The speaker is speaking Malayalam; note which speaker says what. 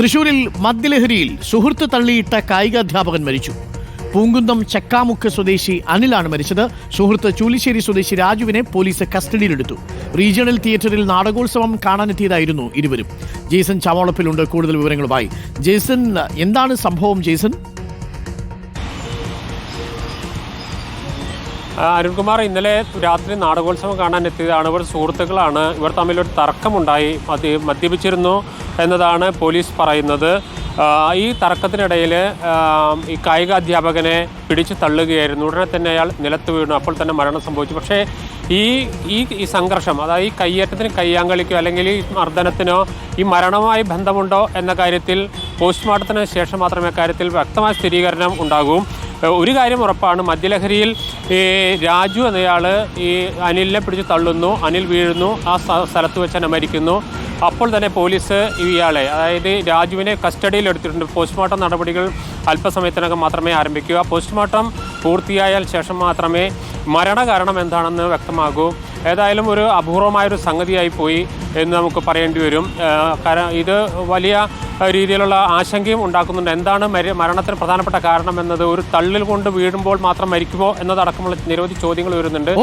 Speaker 1: തൃശൂരിൽ മദ്യലഹരിയിൽ സുഹൃത്ത് തള്ളിയിട്ട കായികാധ്യാപകൻ മരിച്ചു. പൂങ്കുന്നം ചക്കാമുക്ക് സ്വദേശി അനിലാണ് മരിച്ചത്. സുഹൃത്ത് ചൂലിശ്ശേരി സ്വദേശി രാജുവിനെ പോലീസ് കസ്റ്റഡിയിലെടുത്തു. റീജിയണൽ തിയേറ്ററിൽ നാടകോത്സവം കാണാനെത്തിയതായിരുന്നു ഇരുവരും. ജേസൺ ചാവോളപ്പിലുണ്ട് കൂടുതൽ വിവരങ്ങളുമായി. ജേസൺ എന്താണ് സംഭവം ജേസൺ?
Speaker 2: അരുൺകുമാർ ഇന്നലെ രാത്രി നാടകോത്സവം കാണാൻ എത്തിയതാണ്. ഇവർ സുഹൃത്തുക്കളാണ്. ഇവർ തമ്മിലൊരു തർക്കമുണ്ടായി. മദ്യ മദ്യപിച്ചിരുന്നു എന്നതാണ് പോലീസ് പറയുന്നത്. ഈ തർക്കത്തിനിടയിൽ ഈ കായിക അധ്യാപകനെ പിടിച്ചു തള്ളുകയായിരുന്നു. ഉടനെ തന്നെ അയാൾ നിലത്ത് വീണു. അപ്പോൾ തന്നെ മരണം സംഭവിച്ചു. പക്ഷേ ഈ ഈ ഈ സംഘർഷം അതായത് ഈ കയ്യേറ്റത്തിന് കയ്യാങ്കളിക്കോ അല്ലെങ്കിൽ ഈ മർദ്ദനത്തിനോ ഈ മരണവുമായി ബന്ധമുണ്ടോ എന്ന കാര്യത്തിൽ പോസ്റ്റ്മോർട്ടത്തിന് ശേഷം മാത്രമേ കാര്യത്തിൽ വ്യക്തമായ സ്ഥിരീകരണം ഉണ്ടാകൂ. ഒരു കാര്യം ഉറപ്പാണ്. മദ്യലഹരിയിൽ ഈ രാജു എന്നയാൾ ഈ അനിലിനെ പിടിച്ച് തള്ളുന്നു അനിൽ വീഴുന്നു ആ സ്ഥ- സ്ഥലത്ത് വെച്ച് തന്നെ മരിക്കുന്നു. അപ്പോൾ തന്നെ പോലീസ് ഇയാളെ അതായത് രാജുവിനെ കസ്റ്റഡിയിൽ എടുത്തിട്ടുണ്ട്. പോസ്റ്റ്മോർട്ടം നടപടികൾ അല്പസമയത്തിനകം മാത്രമേ ആരംഭിക്കൂ. ആ പോസ്റ്റ്മോർട്ടം പൂർത്തിയായാൽ ശേഷം മാത്രമേ മരണകാരണം എന്താണെന്ന് വ്യക്തമാകൂ. ഏതായാലും ഒരു അപൂർവമായൊരു സംഗതിയായി പോയി എന്ന് നമുക്ക് പറയേണ്ടി വരും. കാരണം ഇത് വലിയ രീതിയിലുള്ള ആശങ്കയും ഉണ്ടാക്കുന്നുണ്ട്. എന്താണ് മരി മരണത്തിന് പ്രധാനപ്പെട്ട കാരണം എന്നത്? ഒരു തള്ളിൽ കൊണ്ട് വീഴുമ്പോൾ മാത്രം മരിക്കുമോ എന്നതടക്കമുള്ള നിരവധി ചോദ്യങ്ങൾ വരുന്നുണ്ട്